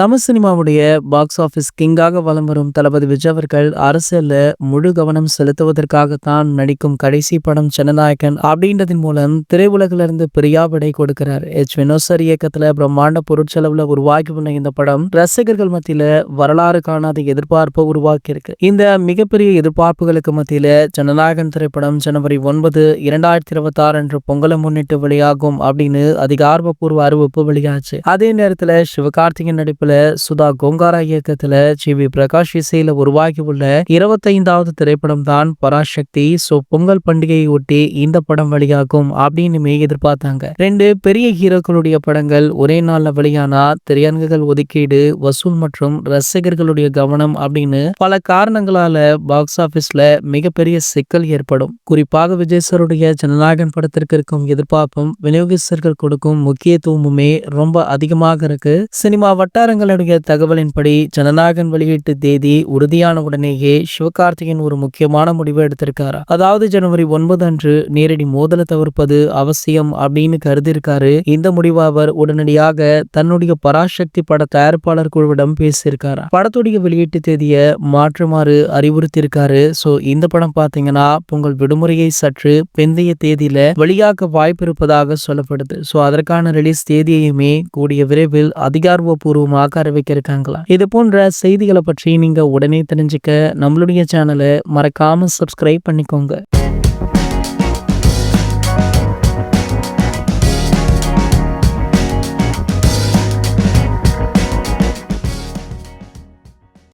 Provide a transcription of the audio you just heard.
தமிழ் சினிமாவுடைய box office கிங்காக வலம் வரும் தளபதி விஜய் அவர்கள் அரசியலில் முழு கவனம் செலுத்துவதற்காகத்தான் நடிக்கும் கடைசி படம் ஜனநாயகன் அப்படின்றதன் மூலம் திரையுலகிலிருந்து பிரியா விடை கொடுக்கிறார். எச் வினோசர் சார் பிரம்மாண்ட பொருட்செலவில் உருவாக்கி உள்ள இந்த படம் ரசிகர்கள் மத்தியில் வரலாறு காணாத எதிர்பார்ப்பை உருவாக்கி இருக்கு இந்த மிகப்பெரிய எதிர்பார்ப்புகளுக்கு மத்தியில் ஜனநாயகன் திரைப்படம் ஜனவரி ஒன்பது இரண்டாயிரத்தி இருபத்தி ஆறு அன்று பொங்கலை முன்னிட்டு வெளியாகும் அப்படின்னு அதிகாரப்பூர்வ அறிவிப்பு வெளியாச்சு. அதே நேரத்தில் சிவகார்த்திகேயன் நடிப்பில் சுதா கோங்காரா இயக்கத்துல ஜி வி பிரகாஷ் இசையில உருவாகி உள்ள இருபத்தைந்தாவது திரைப்படம் தான் பராசக்தி. சோ பொங்கல் பண்டிகையை ஒட்டி இந்த படம் வெளியாகும் அப்படின்னு எதிர்பார்த்தாங்க. ரெண்டு பெரிய ஹீரோக்களுடைய படங்கள் ஒரே நாள்ல வெளியானா திரையரங்குகள் ஒதுக்கீடு வசூல் மற்றும் ரசிகர்களுடைய கவனம் அப்படின்னு பல காரணங்களால பாக்ஸ் ஆபீஸ்ல மிகப்பெரிய சிக்கல் ஏற்படும். குறிப்பாக விஜய் சாருடைய ஜனநாயகன் படத்திற்கு இருக்கும் எதிர்பார்ப்பும் விநியோகஸ்தர்கள் கொடுக்கும் முக்கியத்துவமுமே ரொம்ப அதிகமாக இருக்கு. சினிமா வட்டாரங்கள் வட்டாரங்களுடைய தகவலின்படி ஜனநாயகன் வெளியீட்டு தேதி உறுதியான உடனேயே சிவகார்த்திகேயன் ஒரு முக்கியமான முடிவை எடுத்திருக்காரு? அதாவது ஜனவரி ஒன்பது அன்று நேரடி மோதலை தவிர்ப்பது அவசியம் அப்படின்னு கருதியிருக்காரு. இந்த முடிவு அவர் உடனடியாக தன்னுடைய பராசக்தி பட தயாரிப்பாளர் குழுவிடம் பேசியிருக்காரு? படத்துடைய வெளியீட்டு தேதியை மாற்றுமாறு அறிவுறுத்தியிருக்காரு. சோ இந்த படம் பாத்தீங்கன்னா பொங்கல் விடுமுறையை சற்று பிந்தைய தேதியில வெளியாக வாய்ப்பு இருப்பதாக சொல்லப்படுது. சோ அதற்கான ரிலீஸ் தேதியையுமே கூடிய விரைவில் அதிகாரப்பூர்வமாக அறிவிக்க இருக்காங்களா இது போன்ற செய்திகளை பற்றி நீங்க உடனே தெரிஞ்சுக்க நம்மளுடைய சேனலை மறக்காம சப்ஸ்கிரைப் பண்ணிக்கோங்க.